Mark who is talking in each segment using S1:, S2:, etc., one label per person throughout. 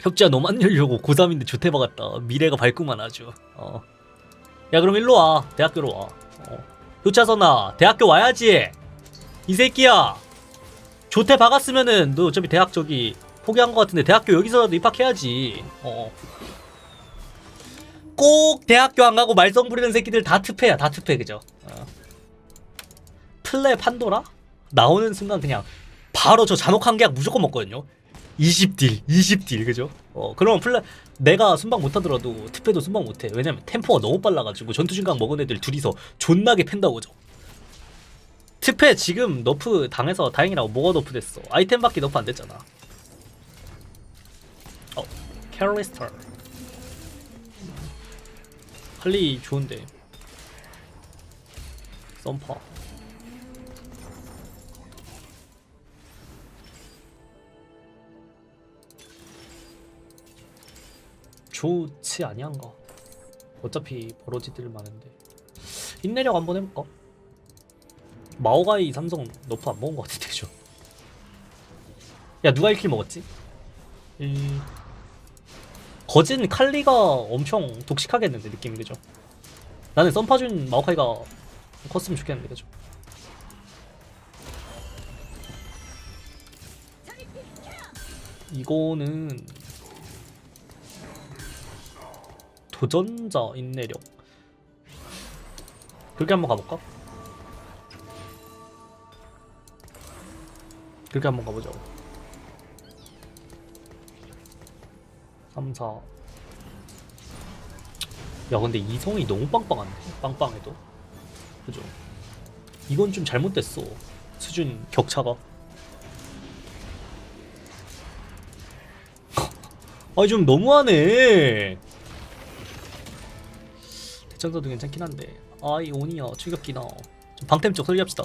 S1: 협지야 너만 열려고 고3인데 조퇴 박았다. 미래가 밝구만 아주. 어. 야 그럼 일로 와. 대학교로 와. 어. 효차선아 대학교 와야지. 이 새끼야. 조퇴 박았으면은 너 어차피 대학 저기 포기한 것 같은데 대학교 여기서라도 입학해야지. 어. 꼭 대학교 안 가고 말썽 부리는 새끼들 다 특패야. 다 특패 그죠? 어. 플레 판도라? 나오는 순간 그냥 바로 저 잔혹한 계약 무조건 먹거든요 20딜 20딜 그죠? 어 그러면 플레 내가 순방 못하더라도 특패도 순방 못해. 왜냐면 템포가 너무 빨라가지고 전투 중강 먹은 애들 둘이서 존나게 팬다고 그죠? 특패 지금 너프 당해서 다행이라고 뭐가 너프 됐어? 아이템 밖에 너프 안 됐잖아. 어 캐럴리스터 할리 좋은데. 썸파 좋지 아니한가 어차피 벌어지들 많은데 인내력 한번 해볼까? 마오가이 삼성 너프 안 먹은 것 같은데 그죠? 야 누가 1킬 먹었지? 음... 거진 칼리가 엄청 독식하겠는데 느낌이 그죠? 나는 썬파준 마오카이가 컸으면 좋겠는데 그죠? 이거는 도전자 인내력. 그렇게 한번 가볼까? 그렇게 한번 가보자 3, 4 야 근데 이성이 너무 빵빵한데? 빵빵해도? 그죠? 이건 좀 잘못됐어 수준 격차가. 아니 좀 너무하네 대천사도 괜찮긴 한데 아이 오니야 출격기나 좀 방템 쪽 설계합시다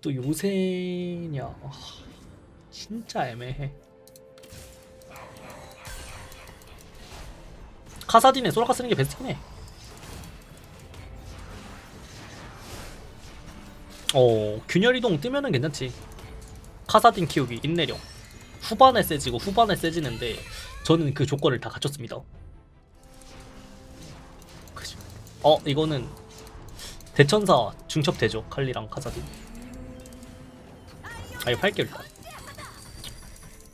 S1: 또 요새냐 아, 진짜 애매해 카사딘에 소라카 쓰는 게 베스트긴 해 어, 균열 이동 뜨면은 괜찮지. 카사딘 키우기, 인내력. 후반에 세지고 후반에 세지는데 저는 그 조건을 다 갖췄습니다. 어, 이거는 대천사 중첩 되죠. 칼리랑 카사딘. 아, 이거 팔게 일단.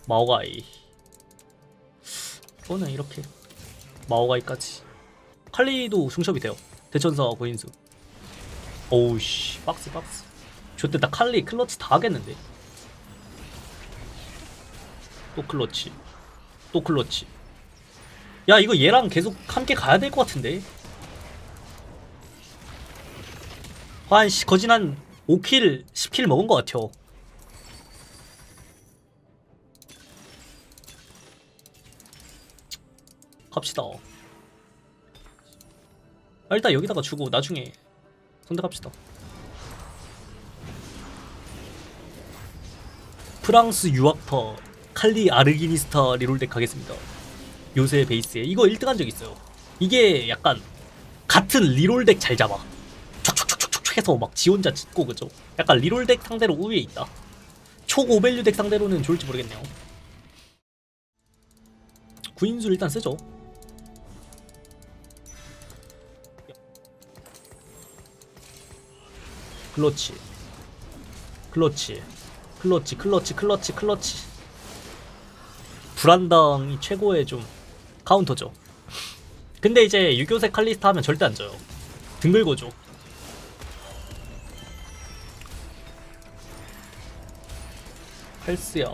S1: 마오가이. 이거는 이렇게 마오가이까지. 칼리도 중첩이 돼요. 대천사 고인수. 오우씨 박스 박스 나 칼리 클러치 다 하겠는데 또 클러치 또 클러치 야 이거 얘랑 계속 함께 가야 될 것 같은데 한 시- 거진 한 5킬 10킬 먹은 것 같아 갑시다 아, 일단 여기다가 주고 나중에 선택합시다. 프랑스 유학파 칼리 아르기니스타 리롤덱 가겠습니다. 요새 베이스에 이거 1등 한 적 있어요. 이게 약간 같은 리롤덱 잘 잡아. 촉촉촉촉촉 해서 막 지 혼자 짓고 그죠? 약간 리롤 덱 상대로 우위에 있다. 초고밸류 덱 상대로는 좋을지 모르겠네요. 구인수 일단 쓰죠. 클러치 클러치 클러치 클러치 클러치 클러치 불안당이 최고의 좀 카운터죠 근데 이제 유교색 칼리스타 하면 절대 안 져요 등 긁어 줘 헬스야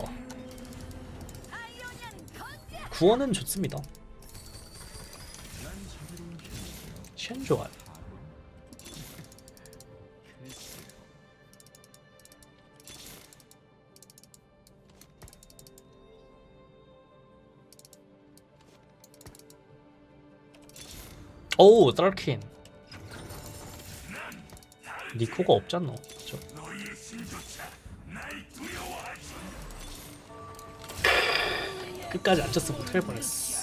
S1: 구원은 좋습니다. 쉔 좋아요 오 딸킨. 니코가 없잖아. 그쵸? 끝까지 안 쳤으면 어떡할 뻔했어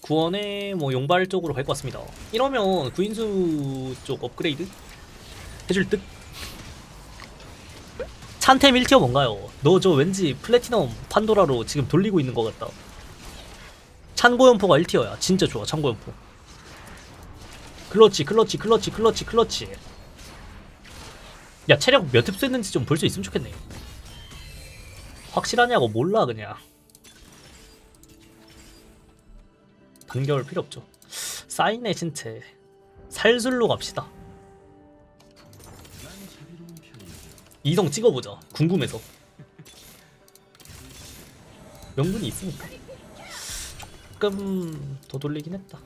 S1: 구원에 뭐 용발 쪽으로 갈 것 같습니다 이러면 구인수 쪽 업그레이드 해줄 듯 찬템 1티어 뭔가요? 너 저 왠지 플래티넘 판도라로 지금 돌리고 있는 것 같다. 찬고연포가 1티어야. 진짜 좋아, 찬고연포. 클러치, 클러치, 클러치, 클러치, 클러치. 야, 체력 몇 흡수 했는지 좀 볼 수 있으면 좋겠네. 확실하냐고 몰라, 그냥. 단결 필요 없죠. 사인의 신체. 살술로 갑시다. 이성 찍어보자. 궁금해서. 명분이 있으니까. 조금 더 돌리긴 했다.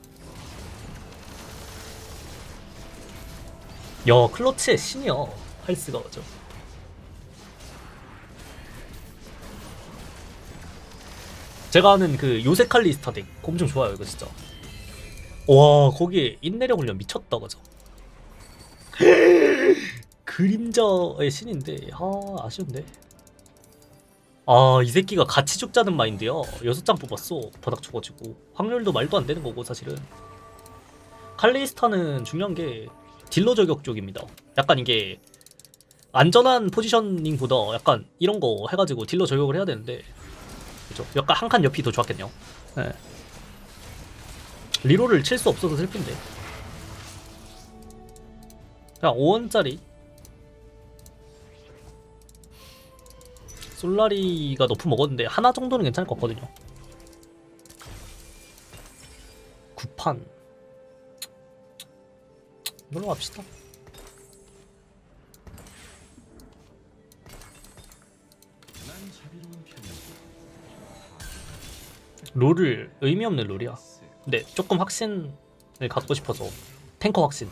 S1: 야, 클러치의 신이야. 할스가 맞죠. 제가 아는 그 요새 칼리스타 덱 엄청 좋아요 이거 진짜. 와 거기에 인내력 훈련 미쳤다 그죠? 그림자의 신인데 아 아쉬운데. 아 이 새끼가 같이 죽자는 마인드야 여섯 장 뽑았어 바닥 쳐가지고. 확률도 말도 안 되는 거고 사실은. 칼리스타는 중요한 게 딜러 저격 쪽입니다. 약간 이게 안전한 포지셔닝보다 약간 이런 거 해가지고 딜러 저격을 해야 되는데. 그죠 약간 한 칸 옆이 더 좋았겠네요. 네. 리로를 칠 수 없어서 슬픈데. 그냥 5원짜리. 솔라리가 너프 먹었는데 하나 정도는 괜찮을 것 같거든요. 9판. 이걸로 갑시다 롤을 의미 없는 롤이야. 근데 조금 확신을 갖고 싶어서. 탱커 확신.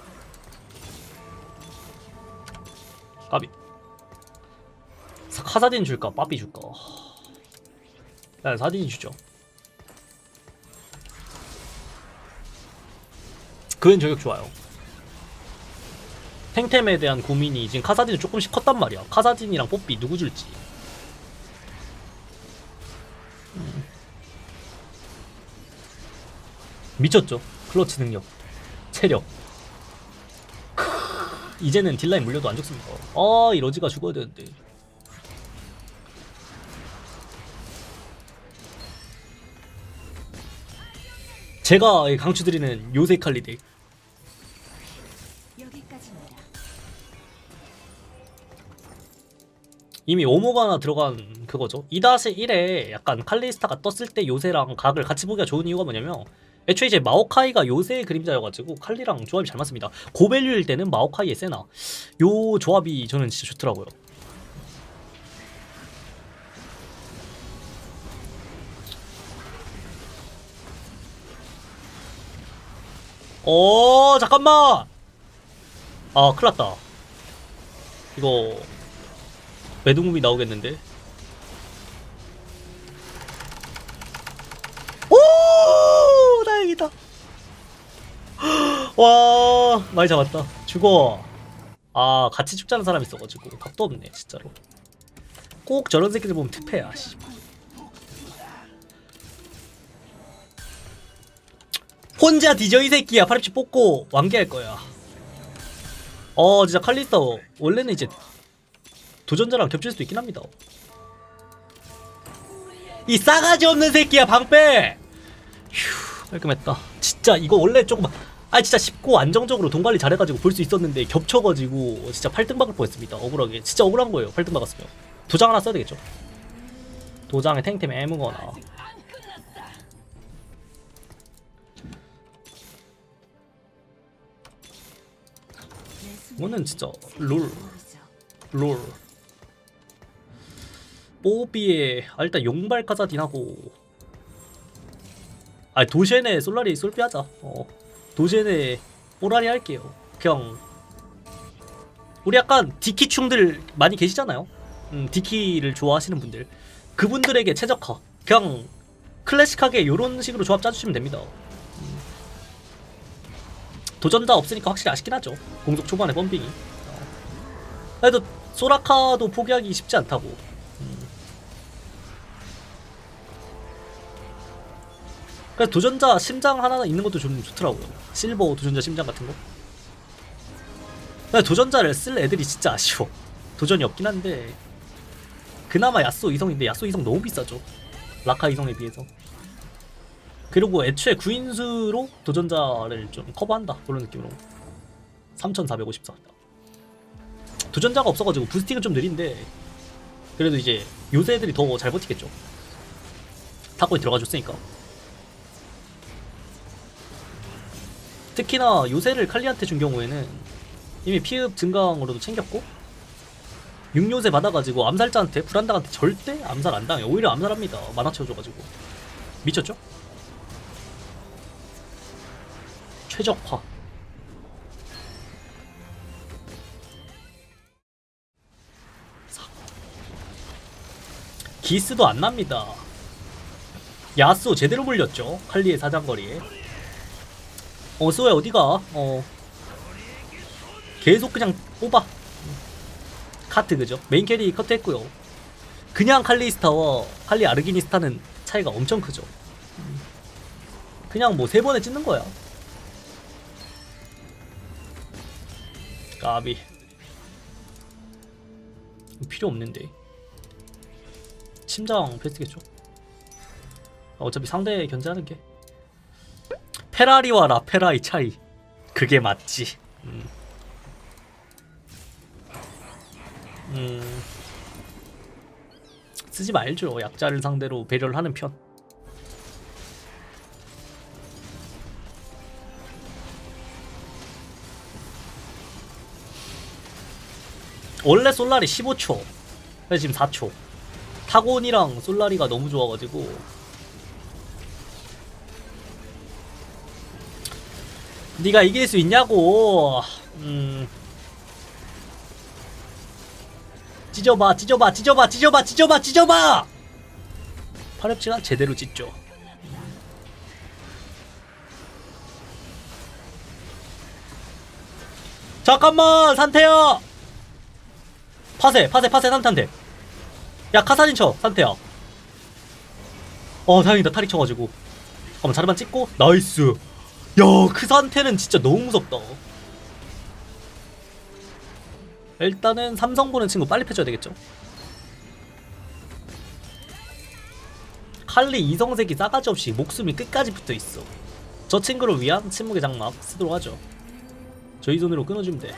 S1: 까비. 사- 카사딘 줄까? 빠삐 줄까? 야 사딘이 주죠. 그엔 저격 좋아요. 탱템에 대한 고민이 지금 카사딘이 조금씩 컸단 말이야. 카사딘이랑 뽀삐 누구 줄지 미쳤죠. 클러치 능력 체력. 크, 이제는 딜라인 물려도 안 죽습니다. 아 이 러지가 죽어야 되는데. 제가 강추드리는 요새 칼리덱. 이미 오모가 하나 들어간 그거죠. 2-1에 약간 칼리스타가 떴을 때 요새랑 각을 같이 보기가 좋은 이유가 뭐냐면 애초에 이제 마오카이가 요새의 그림자여가지고 칼리랑 조합이 잘 맞습니다. 고밸류일 때는 마오카이의 세나. 요 조합이 저는 진짜 좋더라고요. 어 잠깐만! 아 큰일났다. 이거 매드무비 나오겠는데 오 다행이다 와 많이 잡았다. 죽어. 아 같이 죽자는 사람 있어가지고 답도 없네 진짜로. 꼭 저런 새끼들 보면 특패야 씨. 혼자 뒤져 이 새끼야. 파립치 뽑고 완개할 거야. 어 진짜 칼리스타 원래는 이제 도전자랑 겹칠 수도 있긴 합니다. 이 싸가지 없는 새끼야 방빼 휴 깔끔했다. 진짜 이거 원래 조금 아 진짜 쉽고 안정적으로 돈 관리 잘해가지고 볼 수 있었는데 겹쳐가지고 진짜 8등 박을 뻔했습니다. 억울하게. 진짜 억울한 거예요 8등 박았으면. 도장 하나 써야 되겠죠? 도장에 탱템 애무거나 오늘 진짜 롤. 롤. 뽀비에 아, 일단 용발 카사딘하고. 아 도시엔에 솔라리 솔비 하자. 어 도시엔에 뽀라리 할게요. 그냥 우리 약간 디키충들 많이 계시잖아요. 음 디키를 좋아하시는 분들. 그분들에게 최적화. 그냥 클래식하게 요런 식으로 조합 짜주시면 됩니다. 음. 도전자 없으니까 확실히 아쉽긴 하죠. 공속 초반에 펌핑이. 어. 그래도 소라카도 포기하기 쉽지 않다고 그래서 도전자 심장 하나 있는 것도 좀 좋더라고요. 실버 도전자 심장 같은 거. 근데 도전자를 쓸 애들이 진짜 아쉬워. 도전이 없긴 한데. 그나마 야스오 이성인데 야스오 이성 너무 비싸죠. 라카 이성에 비해서. 그리고 애초에 구인수로 도전자를 좀 커버한다. 그런 느낌으로. 3454 도전자가 없어가지고 부스팅은 좀 느린데 그래도 이제 요새 애들이 더 잘 버티겠죠. 타코에 들어가 줬으니까 특히나 요새를 칼리한테 준 경우에는 이미 피흡 증강으로도 챙겼고 6요새 받아가지고 암살자한테 불안당한테 절대 암살 안 당해 오히려 암살합니다. 만화 채워줘가지고. 미쳤죠? 최적화. 사. 기스도 안 납니다. 야스오 제대로 물렸죠? 칼리의 사장거리에 어 스웨 어디가? 어. 계속 그냥 뽑아. 카트 그죠? 메인 캐리 커트 했고요. 그냥 칼리스타와 칼리 아르기니스타는 차이가 엄청 크죠. 그냥 뭐 세 번에 찢는 거야. 까비. 필요 없는데. 심장 베스트겠죠? 어차피 상대 견제하는 게 페라리와 라페라의 차이. 그게 맞지. 음. 음. 쓰지 말죠. 약자를 상대로 배려를 하는 편. 원래 솔라리 15초 근데 지금 4초. 타곤이랑 솔라리가 너무 좋아가지고 네가 이길 수 있냐고. 음. 찢어봐 찢어봐 찢어봐 찢어봐 찢어봐 찢어봐! 파렵치가 제대로 찢죠. 잠깐만 산태야! 파세 파세 파세 산태한테 야 카사딘 쳐 산태야. 어 다행이다. 탈이 쳐가지고. 한번 자르만 찍고. 나이스 야그 산태는 진짜 너무 무섭다. 일단은 삼성 보는 친구 빨리 패줘야 되겠죠? 칼리 이성색이 싸가지 없이 목숨이 끝까지 붙어있어. 저 친구를 위한 침묵의 장막 쓰도록 하죠. 저희 손으로 끊어주면 돼.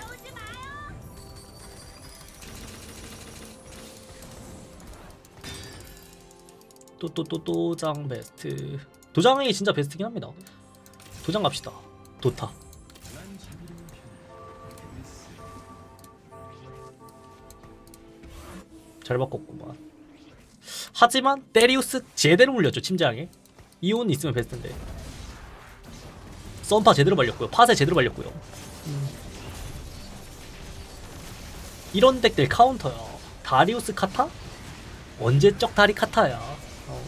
S1: 또 또또 도장 베스트. 도장이 진짜 베스트긴 합니다 도장 갑시다. 도타. 잘 바꿨구만. 하지만 때리우스 제대로 물렸죠 침장에. 이온 있으면 베스트인데. 썬파 제대로 발렸고요. 파세 제대로 발렸고요. 음. 이런 덱들 카운터야 다리우스 카타? 언제적 다리 카타야. 어.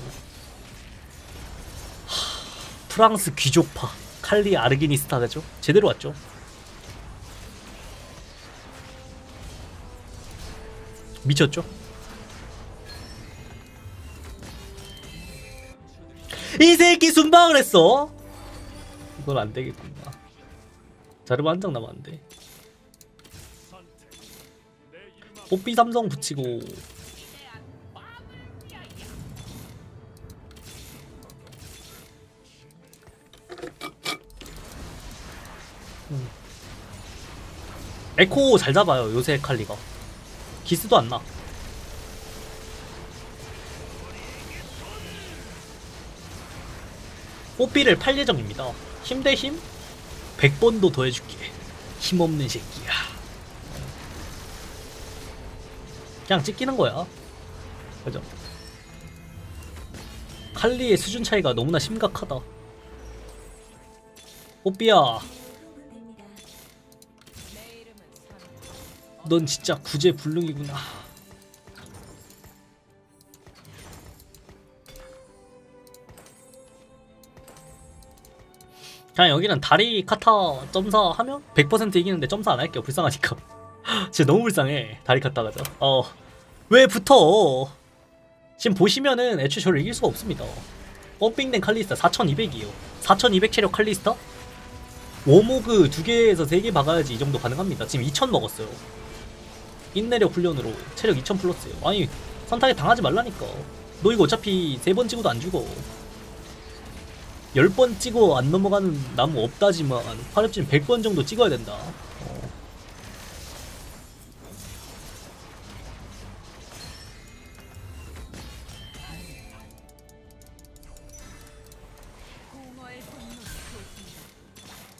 S1: 하, 프랑스 귀족파 칼리 아르기니스타죠 제대로 왔죠 미쳤죠? 이 새끼 순방을 했어? 이건 안 되겠구나. 자르바 한 장 남았는데. 뽀삐 삼성 붙이고. 에코 잘 잡아요 요새 칼리가 기스도 안 나. 뽀삐를 팔 예정입니다. 힘 대 힘? 100번도 더 해줄게. 힘없는 새끼야. 그냥 찢기는 거야. 그죠? 칼리의 수준 차이가 너무나 심각하다. 뽀삐야. 넌 진짜 구제불능이구나. 그냥 여기는 다리 카타 점사 하면 100% 이기는데 점사 안 할게요 불쌍하니까. 진짜 너무 불쌍해 다리 카타가 어왜 붙어? 지금 보시면은 애초에 저를 이길 수가 없습니다. 펌핑된 칼리스타 4200이에요. 4200 체력 칼리스타? 워모그 두 개에서 세개 박아야지 이 정도 가능합니다. 지금 2000 먹었어요 인내력 훈련으로 체력 2000 플러스예요 아니 선타에 당하지 말라니까 너 이거 어차피 세 번 찍어도 안 죽어 열번 찍어 안 넘어가는 나무 없다지만 화렵진 100번 정도 찍어야 된다 어.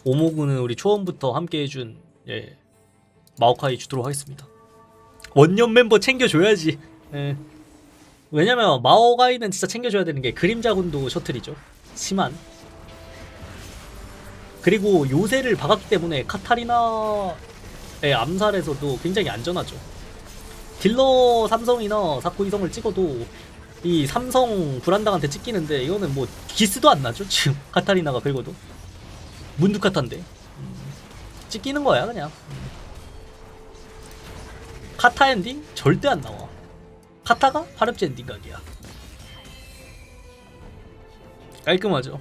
S1: 오모구는 우리 초원부터 함께 해준 예 마오카이 주도록 하겠습니다. 원년 멤버 챙겨줘야지. 예. 왜냐면 마오카이는 진짜 챙겨줘야 되는 게 그림자군도 셔틀이죠. 심한. 그리고 요새를 박았기 때문에 카타리나의 암살에서도 굉장히 안전하죠. 딜러 삼성이나 사코 이성을 찍어도 이 삼성 불안당한테 찍히는데 이거는 뭐 기스도 안 나죠 지금 카타리나가 긁어도 문두카타인데 음, 찍히는 거야 그냥 음. 카타 엔딩 절대 안 나와. 카타가 파렵지 엔딩 각이야. 깔끔하죠